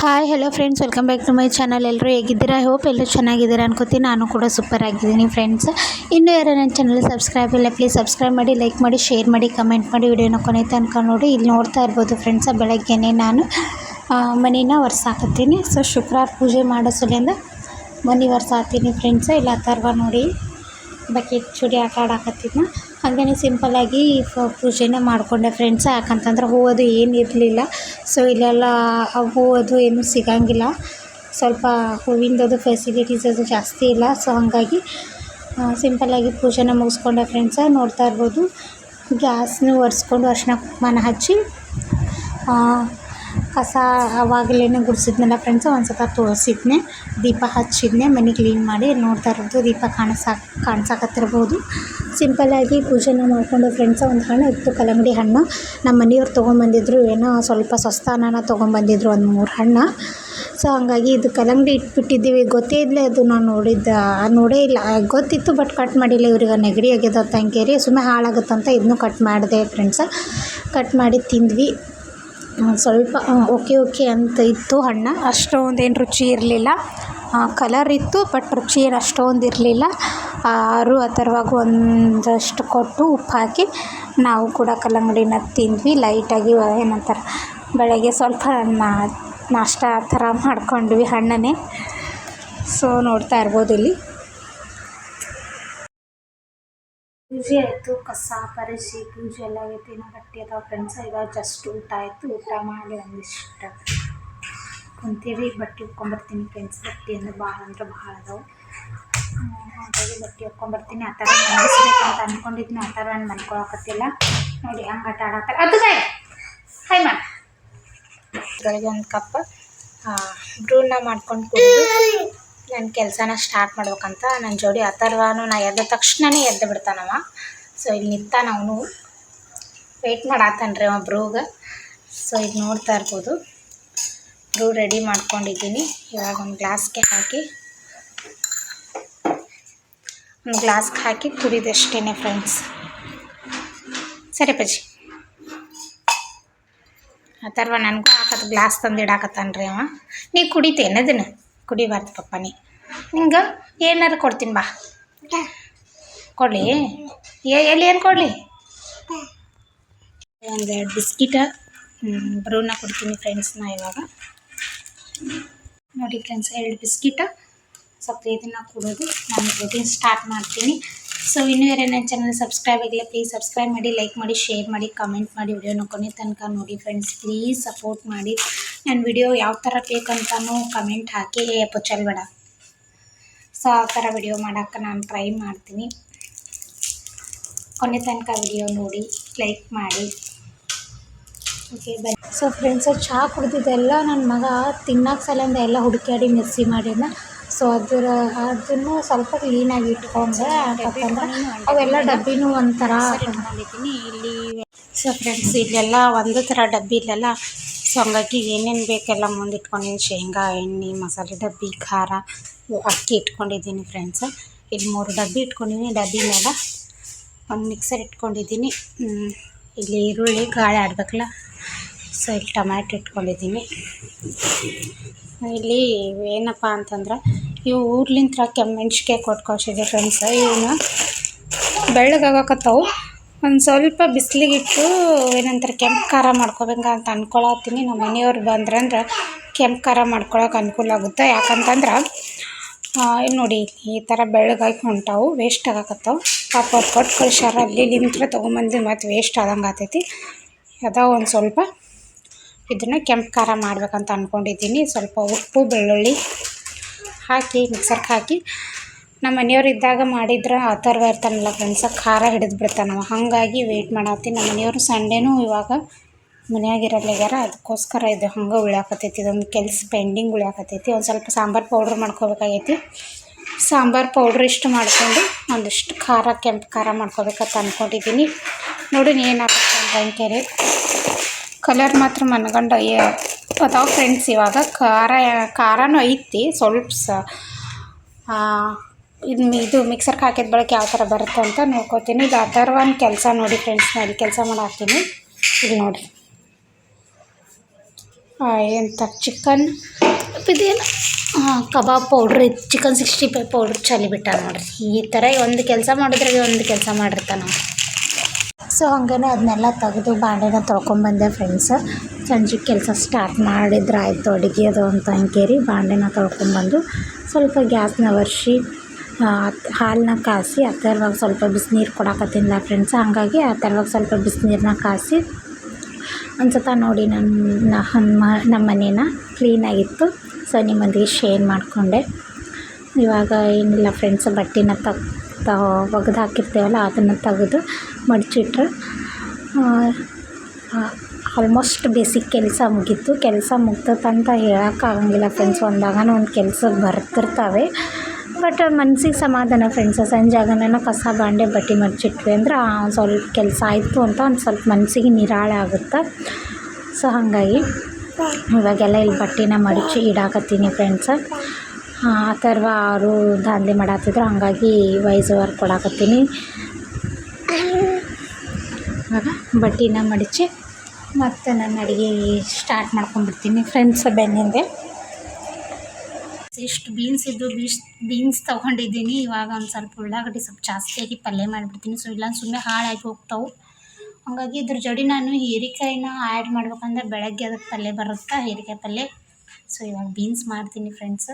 Hi hello friends welcome back to my channel ಎಲ್ಲರೂ ಹೇಗಿದ್ದೀರಾ? Hope ಎಲ್ಲರೂ ಚೆನ್ನಾಗಿದ್ದೀರಾ ಅನ್ಕೋತೀನಿ. ನಾನು ಕೂಡ ಸೂಪರ್ ಆಗಿದ್ದೀನಿ ಫ್ರೆಂಡ್ಸ್ ಇನ್ನೂ ಯಾರು ನನ್ನ ಚಾನಲ್ ಸಬ್ಸ್ಕ್ರೈಬ್ ಇಲ್ಲ ಪ್ಲೀಸ್ ಸಬ್ಸ್ಕ್ರೈಬ್ ಮಾಡಿ ಲೈಕ್ ಮಾಡಿ ಶೇರ್ ಮಾಡಿ ಕಮೆಂಟ್ ಮಾಡಿ. ವಿಡಿಯೋನ ಕೊನೆ ತನಕ ನೋಡಿ. ಇಲ್ಲಿ ನೋಡ್ತಾ ಇರ್ಬೋದು ಫ್ರೆಂಡ್ಸ ಬೆಳಗ್ಗೆನೇ ನಾನು ಮನೇನ ಒರೆಸಾಕತ್ತೀನಿ. ಸೊ ಶುಕ್ರವಾರ ಪೂಜೆ ಮಾಡೋ ಸಲಿಂದ ಮನೆ ಒರೆಸಾಕ್ತೀನಿ ಫ್ರೆಂಡ್ಸ ಇಲ್ಲ ಅಥರ್ವ ನೋಡಿ. ಬಕೆಟ್ ಚೂಡಿ ಆಟ ಆಡಾಕತ್ತಿದ್ನ ಹಾಗೇ ಸಿಂಪಲ್ಲಾಗಿ ಪೂಜೆನ ಮಾಡಿಕೊಂಡೆ ಫ್ರೆಂಡ್ಸ್ ಯಾಕಂತಂದ್ರೆ ಹೂವದು ಏನು ಇರಲಿಲ್ಲ. ಸೊ ಇಲ್ಲೆಲ್ಲ ಹೂವದು ಏನೂ ಸಿಗಂಗಿಲ್ಲ. ಸ್ವಲ್ಪ ಹೂವಿಂದದು ಫೆಸಿಲಿಟೀಸ್ ಅದು ಜಾಸ್ತಿ ಇಲ್ಲ. ಸೊ ಹಾಗಾಗಿ ಸಿಂಪಲ್ಲಾಗಿ ಪೂಜೆನ ಮುಗಿಸ್ಕೊಂಡೆ ಫ್ರೆಂಡ್ಸ ನೋಡ್ತಾ ಇರ್ಬೋದು. ಗ್ಯಾಸ್ನೂ ಒರೆಸ್ಕೊಂಡು ಅರ್ಶಿನ ಕುಂಕುಮನ ಹಚ್ಚಿ ಕಸ ಅವಾಗಲೇ ಗುಡಿಸಿದ್ನಲ್ಲ ಫ್ರೆಂಡ್ಸ್ ಒಂದು ಸತ ತೋರಿಸಿದ್ನೆ. ದೀಪ ಹಚ್ಚಿದ್ನೆ, ಮನೆ ಕ್ಲೀನ್ ಮಾಡಿ ನೋಡ್ತಾ ಇರೋದು, ದೀಪ ಕಾಣಿಸಾಕ ಕಾಣಿಸಾಕತ್ತಿರ್ಬೋದು. ಸಿಂಪಲ್ಲಾಗಿ ಪೂಜೆನ ಮಾಡಿಕೊಂಡು ಫ್ರೆಂಡ್ಸ್ ಒಂದು ಹಣ್ಣು ಇತ್ತು, ಕಲ್ಲಂಗಡಿ ಹಣ್ಣು. ನಮ್ಮ ಮನೆಯವ್ರು ತೊಗೊಂಬಂದಿದ್ರು, ಏನೋ ಸ್ವಲ್ಪ ಸ್ವಸ್ಥಾನನ ತೊಗೊಂಬಂದಿದ್ರು ಒಂದು ಮೂರು ಹಣ್ಣು. ಸೊ ಹಂಗಾಗಿ ಇದು ಕಲ್ಲಂಗಡಿ ಇಟ್ಬಿಟ್ಟಿದ್ದೀವಿ. ಗೊತ್ತೇ ಇಲ್ಲ ಅದು ನಾನು ನೋಡಿದ್ದ, ನೋಡೇ ಇಲ್ಲ. ಗೊತ್ತಿತ್ತು ಬಟ್ ಕಟ್ ಮಾಡಿಲ್ಲ. ಇವ್ರಿಗೆ ನೆಗಡಿ ಆಗ್ಯದ, ತಂಕೇರಿ. ಸುಮ್ಮನೆ ಹಾಳಾಗುತ್ತಂತ ಇದನ್ನು ಕಟ್ ಮಾಡಿದೆ ಫ್ರೆಂಡ್ಸ ಕಟ್ ಮಾಡಿ ತಿಂದ್ವಿ. ಸ್ವಲ್ಪ ಓಕೆ ಓಕೆ ಅಂತ ಇತ್ತು ಹಣ್ಣು ಅಷ್ಟೊಂದು ಏನು ರುಚಿ ಇರಲಿಲ್ಲ. ಕಲರ್ ಇತ್ತು ಬಟ್ ರುಚಿ ಏನು ಅಷ್ಟೊಂದು ಇರಲಿಲ್ಲ. ಆರು ಅಥರ್ವಾಗೂ ಒಂದಷ್ಟು ಕೊಟ್ಟು ಉಪ್ಪು ಹಾಕಿ ನಾವು ಕೂಡ ಕಲ್ಲಂಗಡಿನ ತಿಂದ್ವಿ. ಲೈಟಾಗಿ ಏನಂತಾರೆ, ಬೆಳಗ್ಗೆ ಸ್ವಲ್ಪ ನಾಷ್ಟ ಆ ಥರ ಮಾಡ್ಕೊಂಡ್ವಿ ಹಣ್ಣನ್ನೇ ಸೊ ನೋಡ್ತಾ ಇರ್ಬೋದು ಇಲ್ಲಿ. ಪೂಜೆ ಆಯಿತು. ಕಸ ಪರಿಸಿ ಪೂಜೆ ಎಲ್ಲ ಆಗೈತಿ. ಇನ್ನೂ ಗಟ್ಟಿ ಅದಾವ ಫ್ರೆಂಡ್ಸ್ ಇವಾಗ ಜಸ್ಟ್ ಊಟ ಆಯಿತು. ಊಟ ಮಾಡಿ ಒಂದಿಷ್ಟು ಕುಂತೀವಿ. ಬಟ್ಟೆ ಉಟ್ಕೊಂಬರ್ತೀನಿ ಫ್ರೆಂಡ್ಸ್ ಬಟ್ಟೆ ಅಂದ್ರೆ ಭಾಳ ಅಂದ್ರೆ ಭಾಳ ಅದಾವೆ. ಹಾಗಾಗಿ ಬಟ್ಟೆ ಉಕ್ಕೊಂಬರ್ತೀನಿ ಆ ಥರ ಮನಸ್ಬೇಕಂತ ಅಂದ್ಕೊಂಡಿದ್ನಿ ಆ ಥರ ನಾನು ಮನ್ಕೊಳಕತ್ತಿಲ್ಲ. ನೋಡಿ, ಹಂಗೆ ಆಟ ಆಡತ್ತಾರೆ ಅದು ಬಾಯ್. ಹಾಯ್ ಮಾಡಿ ಇದ್ರೊಳಗೆ ಒಂದು ಕಪ್ ಬ್ರೂನ ಮಾಡ್ಕೊಂಡು ನನ್ನ ಕೆಲಸನ ಸ್ಟಾರ್ಟ್ ಮಾಡ್ಬೇಕಂತ ನನ್ನ ಜೋಡಿ ಅಥರ್ವಾನು ನಾ ಎದ್ದ ತಕ್ಷಣನೇ ಎದ್ದು ಬಿಡ್ತಾನವ. ಸೊ ಇಲ್ಲಿ ನಿಂತಾನ ಅವನು. ವೆಯ್ಟ್ ಮಾಡಾತಾನ್ರಿ ಅವ ಬ್ರೂಗೆ. ಸೊ ಈಗ ನೋಡ್ತಾ ಇರ್ಬೋದು. ಬ್ರೂ ರೆಡಿ ಮಾಡ್ಕೊಂಡಿದ್ದೀನಿ. ಇವಾಗ ಒಂದು ಗ್ಲಾಸ್ಗೆ ಹಾಕಿ. ಒಂದು ಗ್ಲಾಸ್ಗೆ ಹಾಕಿ ಕುಡಿದಷ್ಟೇ ಫ್ರೆಂಡ್ಸ್ ಸರಿ ಪಜ್ಜಿ ಅಥರ್ವ ನನಗೂ ಹಾಕತ್ ಗ್ಲಾಸ್ ತಂದು ಇಡಾಕತ್ತಾನ್ರಿ ಅವ. ನೀ ಕುಡಿತೇನೆ ಅದನ್ನು? ಕುಡಿಬಾರ್ದು ಪಪ್ಪ ನೀ. ನಿಂಗೆ ಏನಾರು ಕೊಡ್ತೀನಿ ಬಾ. ಕೊಡಲಿ? ಎಲ್ಲಿ ಏನು ಕೊಡಲಿ? ಒಂದು ಎರಡು ಬಿಸ್ಕಿಟ ಬ್ರೂನ ಕೊಡ್ತೀನಿ ಫ್ರೆಂಡ್ಸ್ನ ಇವಾಗ. ನೋಡಿ ಫ್ರೆಂಡ್ಸ್ ಎರಡು ಬಿಸ್ಕಿಟ ಸ್ವಲ್ಪ ಇದನ್ನು ಕೊಡೋದು. ನಾನು ರೊಟೀನ್ ಸ್ಟಾರ್ಟ್ ಮಾಡ್ತೀನಿ. ಸೊ ಇನ್ನೂ ಯಾರೇ ನನ್ನ ಚಾನಲ್ ಸಬ್ಸ್ಕ್ರೈಬ್ ಆಗಿಲ್ಲ ಪ್ಲೀಸ್ ಸಬ್ಸ್ಕ್ರೈಬ್ ಮಾಡಿ ಲೈಕ್ ಮಾಡಿ ಶೇರ್ ಮಾಡಿ ಕಮೆಂಟ್ ಮಾಡಿ ವಿಡಿಯೋನ ಕೊನೆ ತನಕ ನೋಡಿ ಫ್ರೆಂಡ್ಸ್ ಪ್ಲೀಸ್ ಸಪೋರ್ಟ್ ಮಾಡಿ. ನನ್ನ ವಿಡಿಯೋ ಯಾವ ಥರ ಬೇಕಂತನೂ ಕಮೆಂಟ್ ಹಾಕಿ. ಏ ಬೇಡ. ಸೊ ಆ ಥರ ವಿಡಿಯೋ ಮಾಡೋಕ್ಕೆ ನಾನು ಟ್ರೈ ಮಾಡ್ತೀನಿ. ಕೊನೆ ತನಕ ವಿಡಿಯೋ ನೋಡಿ ಲೈಕ್ ಮಾಡಿ. ಓಕೆ ಬೈ ಸೊ ಫ್ರೆಂಡ್ಸ್ ಚಹಾ ಕುಡ್ದಿದ್ದೆಲ್ಲ ನನ್ನ ಮಗ ತಿನ್ನೋಕ್ಕೆ ಸಲಿಂದ ಎಲ್ಲ ಹುಡುಕಾಡಿ ಮಿಸ್ಸಿ ಮಾಡಿದ್ನ ಸೊ ಅದರ ಅದನ್ನು ಸ್ವಲ್ಪ ಕ್ಲೀನಾಗಿ ಇಟ್ಕೊಂಡೆ. ಅವೆಲ್ಲ ಡಬ್ಬಿನೂ ಒಂಥರ ಇಲ್ಲಿ ಸೊ ಫ್ರೆಂಡ್ಸ್ ಇಲ್ಲೆಲ್ಲ ಒಂದು ಥರ ಡಬ್ಬಿ ಇಲ್ಲೆಲ್ಲ. ಸೊ ಹಂಗಾಗಿ ಏನೇನು ಬೇಕೆಲ್ಲ ಮುಂದೆ ಇಟ್ಕೊಂಡಿದ್ದೀನಿ ಶೇಂಗಾ ಎಣ್ಣೆ ಮಸಾಲೆ ಡಬ್ಬಿ ಖಾರ ಅಕ್ಕಿ ಇಟ್ಕೊಂಡಿದ್ದೀನಿ ಫ್ರೆಂಡ್ಸ್ ಇಲ್ಲಿ ಮೂರು ಡಬ್ಬಿ ಇಟ್ಕೊಂಡಿದ್ದೀನಿ ಡಬ್ಬಿ ಮೇಲೆ ಒಂದು ಮಿಕ್ಸರ್ ಇಟ್ಕೊಂಡಿದ್ದೀನಿ. ಇಲ್ಲಿ ಈರುಳ್ಳಿ ಗಾಳಿ ಆಡಬೇಕಲ್ಲ. ಸೊ ಇಲ್ಲಿ ಟೊಮ್ಯಾಟೊ ಇಟ್ಕೊಂಡಿದ್ದೀನಿ. ಇಲ್ಲಿ ಏನಪ್ಪ ಅಂತಂದ್ರೆ ಇವು ಊರ್ಲಿಂತ್ರ ಕೆಮ್ಮೆಣ್ಸಿಕಾಯಿ ಕೊಟ್ಟು ಕಳ್ಸಿದೆ ಫ್ರೆಂಡ್ಸ್ ಇವನ್ನ ಬೆಳ್ಳಗಾಗಕತ್ತವು ಒಂದು ಸ್ವಲ್ಪ ಬಿಸಿಲಿಗಿಟ್ಟು ಏನಂತಾರೆ, ಕೆಂಪು ಖಾರ ಮಾಡ್ಕೋಬೇಕ ಅಂತ ಅನ್ಕೊಳತ್ತೀನಿ. ನಮ್ಮ ಮನೆಯವ್ರು ಬಂದ್ರಂದ್ರೆ ಕೆಂಪು ಖಾರ ಮಾಡ್ಕೊಳಕ್ಕೆ ಅನುಕೂಲ ಆಗುತ್ತೆ. ಯಾಕಂತಂದ್ರೆ ಇಲ್ಲಿ ನೋಡಿ, ಈ ಥರ ಬೆಳ್ಳಗಾಗಿ ಹೊಂಟಾವು ವೇಸ್ಟ್ ಆಗಕತ್ತವು. ಪಾಪ ಅವ್ರು ಕೊಟ್ಟು ಕಳ್ಸ್ಯಾರ. ಅಲ್ಲಿ ನಿಂತ್ರ ತೊಗೊಂಬಂದು ಮತ್ತು ವೇಸ್ಟ್ ಆದಂಗೆ ಆತೈತಿ. ಅದಾವ ಒಂದು ಸ್ವಲ್ಪ ಇದನ್ನು ಕೆಂಪು ಖಾರ ಮಾಡ್ಬೇಕಂತ ಅಂದ್ಕೊಂಡಿದ್ದೀನಿ ಸ್ವಲ್ಪ ಉಪ್ಪು, ಬೆಳ್ಳುಳ್ಳಿ ಹಾಕಿ ಮಿಕ್ಸರ್ಗೆ ಹಾಕಿ. ನಮ್ಮ ಮನೆಯವ್ರು ಇದ್ದಾಗ ಮಾಡಿದ್ರೆ ಅಥರ್ವ ಇರ್ತಾನಲ್ಲ ಫ್ರೆಂಡ್ಸ ಖಾರ ಹಿಡಿದು ಬಿಡ್ತಾನವ. ಹಾಗಾಗಿ ವೆಯ್ಟ್ ಮಾಡತ್ತೀನಿ ನಮ್ಮ ಮನೆಯವರು ಸಂಡೇನೂ ಇವಾಗ ಮನ್ಯಾಗ ಇರಲ್ಲಾಗ್ಯಾರ ಅದಕ್ಕೋಸ್ಕರ ಇದು ಹಂಗೆ ಉಳ್ಯಾಕತ್ತೈತಿ ಇದೊಂದು ಕೆಲಸ ಪೆಂಡಿಂಗ್ ಉಳ್ಯಾಕತ್ತೈತಿ ಒಂದು ಸ್ವಲ್ಪ ಸಾಂಬಾರು ಪೌಡ್ರ್ ಮಾಡ್ಕೋಬೇಕಾಗೈತಿ. ಸಾಂಬಾರು ಪೌಡ್ರ್ ಇಷ್ಟು ಮಾಡಿಕೊಂಡು ಒಂದಿಷ್ಟು ಖಾರ, ಕೆಂಪು ಖಾರ ಮಾಡ್ಕೋಬೇಕಂತ ಅಂದ್ಕೊಂಡಿದ್ದೀನಿ ನೋಡಿ ಏನಾಗುತ್ತೆ ಅಂತ ಅಂಕೇರಿ ಕಲರ್ ಮಾತ್ರ ಮನಗಂಡ ಅದಾವ ಫ್ರೆಂಡ್ಸ್ ಇವಾಗ. ಖಾರ ಖಾರನೂ ಐತಿ ಸ್ವಲ್ಪ ಸ ಇದು ಇದು ಮಿಕ್ಸರ್ಗೆ ಹಾಕಿದ ಬಳಕೆ ಯಾವ ಥರ ಬರುತ್ತೆ ಅಂತ ನೋಡ್ಕೊತೀನಿ. ಇದು ಅಥರ್ವನ್ ಕೆಲಸ ನೋಡಿ ಫ್ರೆಂಡ್ಸ್ ನಾನು ಕೆಲಸ ಮಾಡಾಕ್ತೀನಿ. ಇಲ್ಲಿ ನೋಡಿ. ಎಂಥ ಚಿಕನ್ ಇದೇನು? ಹಾಂ kebab powder chicken sixty five powder ಚಲಿಬಿಟ್ಟ ನೋಡಿರಿ. ಈ ಥರ ಒಂದು ಕೆಲಸ ಮಾಡಿದ್ರೆ ಒಂದು ಕೆಲಸ ಮಾಡಿರ್ತಾನೆ. ಸೊ ಹಾಗೇನೆ ಅದನ್ನೆಲ್ಲ ತೆಗೆದು ಬಾಂಡೆನ ತೊಳ್ಕೊಂಬಂದೆ ಫ್ರೆಂಡ್ಸ್ ಸಂಜೆ ಕೆಲಸ ಸ್ಟಾರ್ಟ್ ಮಾಡಿದ್ರೆ ಆಯಿತು ಅಡುಗೆ ಅದು ಅಂತ ಅಂಕೇರಿ ಬಾಂಡೆನ ತೊಳ್ಕೊಂಬಂದು ಸ್ವಲ್ಪ ಗ್ಯಾಸ್ನ ಒರೆಸಿ ಹಾಲನ್ನ ಕಾಸಿ, ಆ ಥರವಾಗಿ ಸ್ವಲ್ಪ ಬಿಸಿನೀರು ಕೊಡಕತ್ತಿಲ್ಲ ಫ್ರೆಂಡ್ಸ್ ಹಾಗಾಗಿ ಆ ಥರವಾಗಿ ಸ್ವಲ್ಪ ಬಿಸಿನೀರನ್ನ ಕಾಸಿ ಸತ ನೋಡಿ ನನ್ನ ನಮ್ಮ ನಮ್ಮ ಮನೇನ ಕ್ಲೀನಾಗಿತ್ತು ಸೊ ನಿಮ್ಮೊಂದಿಗೆ ಶೇರ್ ಮಾಡಿಕೊಂಡೆ. ಇವಾಗ ಏನಿಲ್ಲ ಫ್ರೆಂಡ್ಸ್ ಬಟ್ಟೆನ ತಗ್ ಒಗೆದು ಹಾಕಿರ್ತೇವಲ್ಲ ಅದನ್ನು ತೆಗೆದು ಮಡಚಿಟ್ರೆ ಆಲ್ಮೋಸ್ಟ್ ಬೇಸಿಕ್ ಕೆಲಸ ಮುಗೀತು. ಕೆಲಸ ಮುಗ್ದತ್ತಂತ ಹೇಳೋಕ್ಕಾಗಂಗಿಲ್ಲ ಫ್ರೆಂಡ್ಸ್ ಒಂದಾಗನ ಒಂದು ಕೆಲ್ಸಕ್ಕೆ ಬರ್ತಿರ್ತವೆ. ಬಟ್ ಮನ್ಸಿಗೆ ಸಮಾಧಾನ ಫ್ರೆಂಡ್ಸ್ ಸಂಜೆ ಆಗನ ಕಸ ಬಾಂಡೆ ಬಟ್ಟೆ ಮಡಚಿಟ್ವಿ ಅಂದ್ರೆ ಸ್ವಲ್ಪ ಕೆಲಸ ಆಯಿತು ಅಂತ ಒಂದು ಸ್ವಲ್ಪ ಮನಸ್ಸಿಗೆ ನಿರಾಳ ಆಗುತ್ತೆ? ಸೊ ಹಾಗಾಗಿ ಇವಾಗೆಲ್ಲ ಇಲ್ಲಿ ಬಟ್ಟೆನ ಮಡಚಿ ಇಡಾಕತ್ತೀನಿ ಫ್ರೆಂಡ್ಸ್ ಆ ಥರ ಅವರು ದಾಂಧಲೆ ಮಾಡತ್ತಿದ್ರು ಹಂಗಾಗಿ ವಯಸ್ಸು ಅವ್ರು ಕೊಡಾಕತ್ತೀನಿ. ಇವಾಗ ಬಟ್ಟೆನ ಮಡಚಿ ಮತ್ತು ನನ್ನ ಅಡುಗೆ ಸ್ಟಾರ್ಟ್ ಮಾಡ್ಕೊಂಡ್ಬಿಡ್ತೀನಿ ಫ್ರೆಂಡ್ಸ್, ಬೆನ್ನಿಂದೆ. ಇಷ್ಟು ಬೀನ್ಸ್ ಇದ್ದು ಬೀಸ್ ಬೀನ್ಸ್ ತೊಗೊಂಡಿದ್ದೀನಿ. ಇವಾಗ ಒಂದು ಸ್ವಲ್ಪ ಉಳ್ಳಾಗಡ್ಡಿ ಸ್ವಲ್ಪ ಜಾಸ್ತಿಯಾಗಿ ಪಲ್ಯ ಮಾಡಿಬಿಡ್ತೀನಿ. ಸೊ ಇಲ್ಲ ಸುಮ್ಮನೆ ಹಾಳಾಗಿ ಹೋಗ್ತಾವೆ. ಹಾಗಾಗಿ ಇದ್ರ ಜೋಡಿ ನಾನು ಹೀರೆಕಾಯಿನ ಆ್ಯಡ್ ಮಾಡ್ಬೇಕಂದ್ರೆ ಬೆಳಗ್ಗೆ ಅದಕ್ಕೆ ಪಲ್ಯ ಬರುತ್ತಾ? ಹೀರಿಕಾಯಿ ಪಲ್ಯ. ಸೊ ಇವಾಗ ಬೀನ್ಸ್ ಮಾಡ್ತೀನಿ ಫ್ರೆಂಡ್ಸ್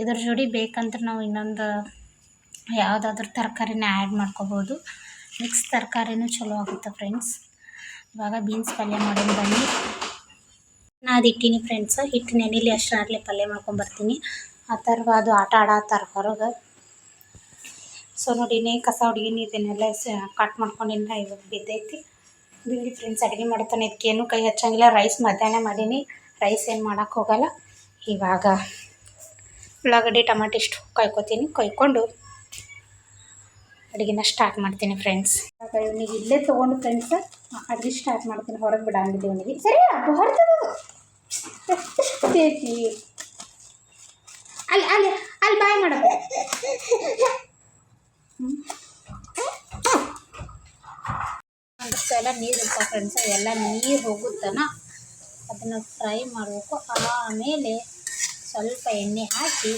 ಇದ್ರ ಜೋಡಿ ಬೇಕಂದ್ರೆ ನಾವು ಇನ್ನೊಂದು ಯಾವುದಾದ್ರೂ ತರಕಾರಿನ ಆ್ಯಡ್ ಮಾಡ್ಕೋಬೋದು. ಮಿಕ್ಸ್ ತರಕಾರಿನೂ ಚಲೋ ಆಗುತ್ತೆ ಫ್ರೆಂಡ್ಸ್ ಇವಾಗ ಬೀನ್ಸ್ ಪಲ್ಯ ಮಾಡೋಣ ಬನ್ನಿ. ನಾನು ಇಟ್ಟೀನಿ ಫ್ರೆಂಡ್ಸ್ ಹಿಟ್ಟು ನೆನಿಲಿ ಅಷ್ಟರಾಗಲಿ ಪಲ್ಯ ಮಾಡ್ಕೊಂಬರ್ತೀನಿ ಆ ಥರ ಅದು ಆಟ ಆಡತ್ತಾರ ಹೊರಗೆ. ಸೊ ನೋಡಿನಿ ಕಸ ಹುಡುಗಿನಿ ಇದನ್ನೆಲ್ಲ ಕಟ್ ಮಾಡ್ಕೊಂಡಿನ ಇವಾಗ ಬಿದ್ದೈತಿ. ಬಿಡಿ ಫ್ರೆಂಡ್ಸ್ ಅಡುಗೆ ಮಾಡ್ತಾನೆ. ಇದಕ್ಕೆ ಇದಕ್ಕೇನು ಕೈ ಹಚ್ಚಂಗಿಲ್ಲ. ರೈಸ್ ಮಧ್ಯಾಹ್ನ ಮಾಡೀನಿ. ರೈಸ್ ಏನು ಮಾಡೋಕ್ಕೆ ಹೋಗಲ್ಲ. ಇವಾಗ ಉಳ್ಳಾಗಡ್ಡಿ, ಟಮಾಟೆ ಇಷ್ಟು ಕಾಯ್ಕೊತೀನಿ. ಕೊಯ್ಕೊಂಡು ಅಡುಗೆನ ಸ್ಟಾರ್ಟ್ ಮಾಡ್ತೀನಿ ಫ್ರೆಂಡ್ಸ್ ಇವನಿಗೆ ಇಲ್ಲೇ ತೊಗೊಂಡು ಫ್ರೆಂಡ್ಸ್ ಅಡುಗೆ ಸ್ಟಾರ್ಟ್ ಮಾಡ್ತೀನಿ. ಹೊರಗೆ ಬಿಡಂಗಿಲ್ಲ ಇವನಿಗೆ. ಸರಿ ಬೇಕಿ? ಅಲ್ಲಿ ಅಲ್ಲಿ ಅಲ್ಲಿ ಬಾಯ್ ಮಾಡೋದು ಎಲ್ಲ ನೀರು ಇರ್ತಾವೆ ಫ್ರೆಂಡ್ಸ್ ಎಲ್ಲ ನೀರು ಹೋಗುತ್ತನ? ಅದನ್ನು ಫ್ರೈ ಮಾಡಬೇಕು. ಆಮೇಲೆ ಸ್ವಲ್ಪ ಎಣ್ಣೆ ಹಾಕಿ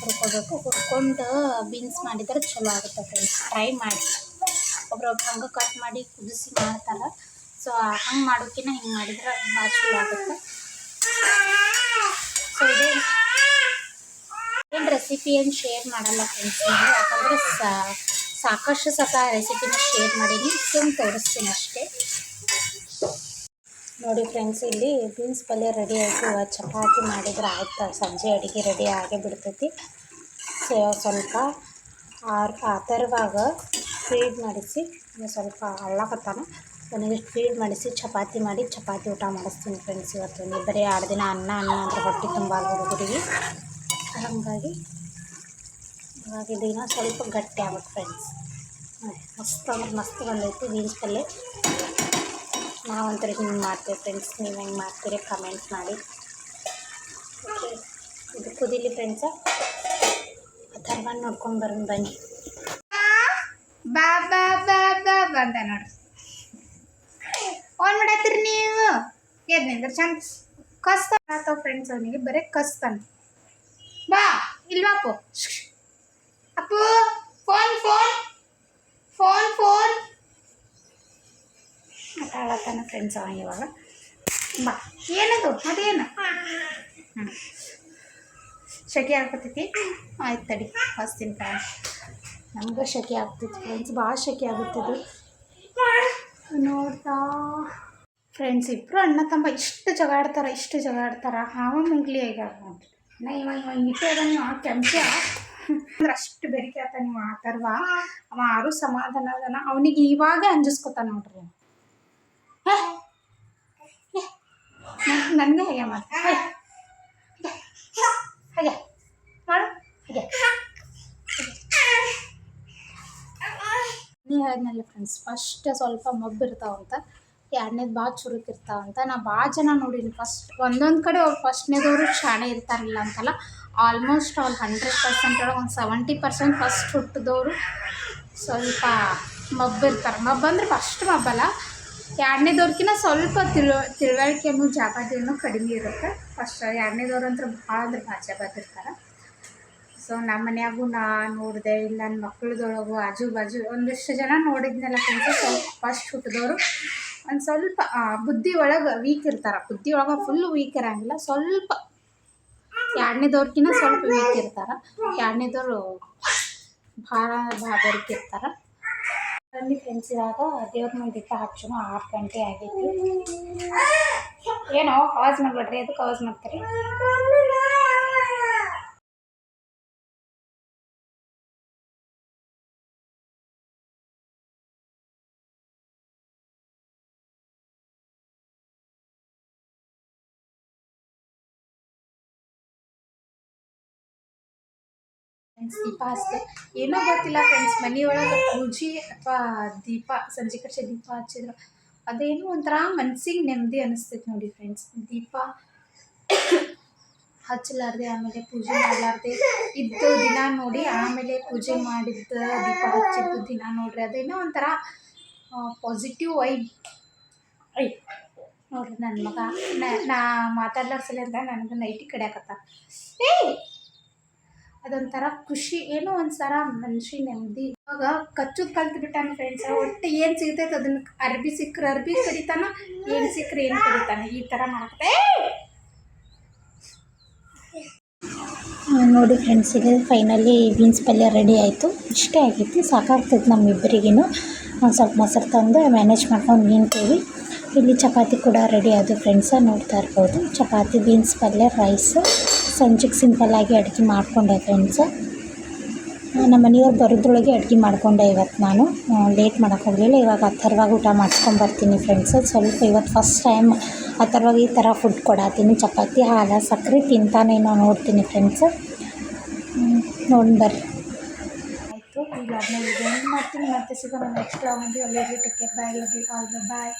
ಹುರ್ಕೋಬೇಕು. ಹುರ್ಕೊಂಡು ಬೀನ್ಸ್ ಮಾಡಿದ್ರೆ ಚಲೋ ಆಗುತ್ತೆ ಫ್ರೆಂಡ್ಸ್ ಟ್ರೈ ಮಾಡಿ. ಒಬ್ರೊಬ್ರು ಹಂಗೆ ಕಟ್ ಮಾಡಿ ಕುದಿಸಿ ಮಾಡ್ತಾರ. ಸೊ ಹಂಗೆ ಮಾಡೋಕ್ಕಿಂತ ಹಿಂಗೆ ಮಾಡಿದ್ರೆ ಭಾಳ ಚಲೋ ಆಗುತ್ತೆ. ಸೊ ಇದೇ ಏನು ರೆಸಿಪಿ ಏನು ಶೇರ್ ಮಾಡಲ್ಲ ಫ್ರೆಂಡ್ಸ್ ನಾನು ಯಾಕಂದರೆ ಸಾಕಷ್ಟು ಸತ ರೆಸಿಪಿನ ಶೇರ್ ಮಾಡೀನಿ. ಸುಮ್ಮನೆ ತೋರಿಸ್ತೀನಿ ಅಷ್ಟೇ. ನೋಡಿ ಫ್ರೆಂಡ್ಸ್ ಇಲ್ಲಿ ಬೀನ್ಸ್ ಪಲ್ಯ ರೆಡಿ ಆಯಿತು. ಚಪಾತಿ ಮಾಡಿದ್ರೆ ಆಯ್ತು? ಸಂಜೆ ಅಡುಗೆ ರೆಡಿ ಆಗೇ ಬಿಡ್ತೈತಿ. ಸ್ವಲ್ಪ ಆರ್, ಆ ಥರವಾಗ ಫೀಡ್ ಮಾಡಿಸಿ ಸ್ವಲ್ಪ ಅಳ್ಳಕತ್ತಾನ ನನಗೆ ಫೀಡ್ ಮಾಡಿಸಿ, ಚಪಾತಿ ಮಾಡಿ, ಚಪಾತಿ ಊಟ ಮಾಡಿಸ್ತೀನಿ ಫ್ರೆಂಡ್ಸ್ ಇವತ್ತು. ಬರೀ ಎರಡು ದಿನ ಅನ್ನ ಅನ್ನ ಅಂದ್ರೆ ಹೊಟ್ಟೆ ತುಂಬ ಹುಡುಗರಿಗೆ? ಹಾಗಾಗಿ ದಿನ ಸ್ವಲ್ಪ ಗಟ್ಟಿ ಆಗುತ್ತೆ ಫ್ರೆಂಡ್ಸ್ ಮಸ್ತ್ ಅಂದ್ರೆ ಮಸ್ತ್ ಬಂದೈತಿ ಬೀನ್ಸ್ ಪಲ್ಯ. ನಾವಂತರ ಹಿಂಗೆ ಮಾಡ್ತೀವಿ ಫ್ರೆಂಡ್ಸ್ ನೀವು ಹೆಂಗೆ ಮಾಡ್ತೀರಿ ಕಮೆಂಟ್ ಮಾಡಿ. ಇದು ಕುದಿಲಿ ಫ್ರೆಂಡ್ಸ ಅಥರ್ವ ನೋಡ್ಕೊಂಡು ಬರೋಣ ಬನ್ನಿ. ಬಾ ಬಾ ಬಾ ಬಾ ಬಂದ ನೋಡ್ರಿ ಓನ್ ಮಾಡತ್ತೀರಿ ನೀವು? ಎದ್ ಚಂದ ಚಂದ ಕಸ್ತಾನ ಫ್ರೆಂಡ್ಸ್ ಅವನಿಗೆ, ಬರೀ ಕಸ್ತಾನೆ ಬಾ, ಇಲ್ವಾ Appu? Appu phone phone phone phone ಆಟ ಆಡತ್ತಾನ ಫ್ರೆಂಡ್ಸ್ ಅವ ಇವಾಗ. ಬಾ. ಏನದು? ಅದೇನು? ಹ್ಞೂ ಶೆಕೆ ಆಗ್ತೈತಿ ಆಯ್ತು ತಡಿ ಹಸ್ತೀನಿ ಫ್ಯಾನ್ ನಮ್ಗೆ ಶೆಕೆ ಆಗ್ತೈತಿ ಫ್ರೆಂಡ್ಸ್ ಭಾಳ ಶೆಕೆ ಆಗುತ್ತಿದ್ದು ನೋಡ್ತಾ. ಫ್ರೆಂಡ್ಸ್ ಇಬ್ಬರು ಅಣ್ಣ ತಮ್ಮ ಇಷ್ಟು ಜಗಾಡ್ತಾರ ಇಷ್ಟು ಜಗಾಡ್ತಾರ. ಹಾವ ಮುಂಗ್ಲಿ ಈಗ. ನಾ ಇವಾಗ ಇವಾಗ ಇಟ್ಟೆ ಅದ ನೀವು ಕೆಂಚ ಅಂದ್ರೆ ಅಷ್ಟು ಬೆರಿಕೆ ಆತ ನೀವು, ಆ ಥರವ? ಅವ ಆರು ಸಮಾಧಾನ ಅದನ. ಅವನಿಗೆ ಇವಾಗ ಅಂಜಿಸ್ಕೊತಾನ ನೋಡ್ರಿ. ನನಗೆ ಹೇಗೆ ಹಾಗೆ ಮಾಡು ಹಾಗೆ ನೀ ಹೇಳಿದ್ನಲ್ಲ ಫ್ರೆಂಡ್ಸ್ ಫಸ್ಟ್ ಸ್ವಲ್ಪ ಮಬ್ಬು ಇರ್ತಾವಂತ, ಎರಡನೇದು ಭಾಳ ಚುರುಕಿರ್ತಾವಂತ ನಾ ಭಾಳ ಜನ ನೋಡಿನಿ ಫಸ್ಟ್ ಒಂದೊಂದು ಕಡೆ ಅವ್ರು ಫಸ್ಟ್ನೇದವರು ಶಾಣೆ ಇರ್ತಾರಲ್ಲ ಅಂತಲ್ಲ ಆಲ್ಮೋಸ್ಟ್ ಅವ್ರು ಹಂಡ್ರೆಡ್ ಪರ್ಸೆಂಟ್ ಒಳಗೆ ಒಂದು ಸೆವೆಂಟಿ ಪರ್ಸೆಂಟ್ ಫಸ್ಟ್ ಹುಟ್ಟಿದವರು ಸ್ವಲ್ಪ ಮಬ್ಬು ಇರ್ತಾರೆ. ಮಬ್ಬು ಅಂದ್ರೆ ಫಸ್ಟ್ ಮಬ್ಬಲ್ಲ ಎರಡನೇದವ್ರಕಿನ್ನ ಸ್ವಲ್ಪ ತಿಳು ತಿಳುವಳಿಕೆ ಅನ್ನೋ ಕಡಿಮೆ ಇರುತ್ತೆ. ಫಸ್ಟ್ ಎರಡನೇದವ್ರು ಅಂದ್ರೆ ಭಾಳ ಅಂದ್ರೆ ಭಾಳ ಜಗತ್ತಿರ್ತಾರೆ ಸೊ ನಮ್ಮ ಮನ್ಯಾಗೂ ನಾ ನೋಡಿದೆ, ಇಲ್ಲ ನನ್ನ ಮಕ್ಕಳದೊಳಗು ಆಜು ಬಾಜು ಒಂದಿಷ್ಟು ಜನ ನೋಡಿದ್ನೆಲ್ಲ ಫ್ರೆಂಡ್ಸು ಸ್ವಲ್ಪ ಫಸ್ಟ್ ಹುಟ್ಟಿದವರು ಒಂದು ಸ್ವಲ್ಪ ಬುದ್ಧಿ ಒಳಗೆ ವೀಕ್ ಇರ್ತಾರೆ. ಬುದ್ಧಿ ಒಳಗೆ ಫುಲ್ ವೀಕ್ ಇರೋಂಗಿಲ್ಲ. ಸ್ವಲ್ಪ ಎರಡನೇದವ್ರಕಿನ್ನ ಸ್ವಲ್ಪ ವೀಕ್ ಇರ್ತಾರೆ. ಎರಡನೇದವರು ಭಾಳ ಭಾಗರಿಕೆ ಇರ್ತಾರೆ ಬನ್ನಿ ಫ್ರೆಂಡ್ಸ್ ಇವಾಗ ದೇವ್ರ ಮುಂದೆ ದೀಪ ಹಚ್ಚೋಣ ಆರು ಗಂಟೆ ಆಗೈತಿ ಏನೋ ಹಾಸ್ ಮಾಡ್ಬೇಡ್ರಿ ಅದಕ್ಕೆ ಆವಾಜ್ ಮಾಡ್ತೀರಿ? ಫ್ರೆಂಡ್ಸ್ ದೀಪ ಹಚ್ಚಿದೆ ಏನೋ ಗೊತ್ತಿಲ್ಲ ಫ್ರೆಂಡ್ಸ್ ಮನೆಯೊಳಗೆ ಪೂಜೆ ಅಥವಾ ದೀಪ, ಸಂಜೆ ಕಡೆ ದೀಪ ಹಚ್ಚಿದ್ರು. ಅದೇನೋ ಒಂಥರ ಮನ್ಸಿಗೆ ನೆಮ್ಮದಿ ಅನಿಸ್ತೈತೆ ನೋಡಿ ಫ್ರೆಂಡ್ಸ್ ದೀಪ ಹಚ್ಚಲಾರ್ದೆ ಆಮೇಲೆ ಪೂಜೆ ಮಾಡಲಾರ್ದೆ, ಇದ್ದು ದಿನ ನೋಡಿ ಆಮೇಲೆ ಪೂಜೆ ಮಾಡಿದ್ದ ದೀಪ ಹಚ್ಚಿದ್ದು ದಿನ ನೋಡ್ರಿ. ಅದೇನೋ ಒಂಥರ ಪಾಸಿಟಿವ್ ವೈಬ್ ಐ ನೋಡ್ರಿ ನನ್ನ ಮಗ. ನ- ಮಾತಾಡ್ಲಾರ್ಸಲಿ ಅಂತ ನನಗೆ ನೈಟಿ ಕಡಿಯಾಕತ್ತ ಏಯ್ ಅದೊಂಥರ ಖುಷಿ, ಏನೋ ಒಂಥರ ಮನುಷ್ಯ ನೆಮ್ಮದಿ. ಇವಾಗ ಕಚ್ಚು ಕಲ್ತು ಬಿಟ್ಟಾನ ಫ್ರೆಂಡ್ಸ್ ಒಟ್ಟು ಏನು ಸಿಗ್ತೈತೆ ಅದನ್ನ ಅರ್ಬಿ ಸಿಕ್ಕರೆ ಅರ್ಬಿ ಕಡಿತಾನ, ಏನು ಸಿಕ್ಕರೆ ಏನು ಕರಿತಾನೆ ಈ ಥರ ಮಾಡುತ್ತೆ ನೋಡಿ ಫ್ರೆಂಡ್ಸ್ ಈಗ ಫೈನಲಿ ಬೀನ್ಸ್ ಪಲ್ಯ ರೆಡಿ ಆಯಿತು. ಇಷ್ಟೇ ಆಗೈತಿ ಸಾಕಾಗ್ತೈತೆ ಒಂದು ಸ್ವಲ್ಪ ಮೊಸರು ತಂದು ಮ್ಯಾನೇಜ್ ಮಾಡ್ಕೊಂಡು ನಿಂತೀವಿ ಇಲ್ಲಿ ಚಪಾತಿ ಕೂಡ ರೆಡಿ ಆಯಿತು ಫ್ರೆಂಡ್ಸ ನೋಡ್ತಾ ಇರ್ಬೋದು. ಚಪಾತಿ ಬೀನ್ಸ್ ಪಲ್ಯ ರೈಸ್ ಸಂಜೆಗೆ ಸಿಂಪಲ್ಲಾಗಿ ಅಡುಗೆ ಮಾಡಿಕೊಂಡೆ ಫ್ರೆಂಡ್ಸ್. ನಮ್ಮ ಮನೆಯವ್ರು ಬರೋದ್ರೊಳಗೆ ಅಡುಗೆ ಮಾಡಿಕೊಂಡೆ ಇವತ್ತು ನಾನು. ಲೇಟ್ ಮಾಡೋಕ್ಕೆ ಹೋಗಲಿಲ್ಲ, ಇವಾಗ ಅಥರ್ವಾಗಿ ಊಟ ಮಾಡ್ಕೊಂಬರ್ತೀನಿ ಫ್ರೆಂಡ್ಸ್. ಸ್ವಲ್ಪ ಇವತ್ತು ಫಸ್ಟ್ ಟೈಮ್ ಅಥರ್ವಾಗಿ ಈ ಥರ ಫುಡ್ ಕೊಡತ್ತೀನಿ. ಚಪಾತಿ, ಹಾಲು ಸಕ್ಕರೆ ತಿಂತಾನೇನೋ ನೋಡ್ತೀನಿ ಫ್ರೆಂಡ್ಸ್. ನೋಡಿ ಬರ್ರಿ. ಆಯಿತು, ಈಗ ಅದನ್ನ ಏನು ಮಾಡ್ತೀನಿ ಮತ್ತೆ ಸಿಗೋಣ ನೆಕ್ಸ್ಟ್ ಟೈಮ್ ಅಲ್ಲಿ. Take care bye love you bye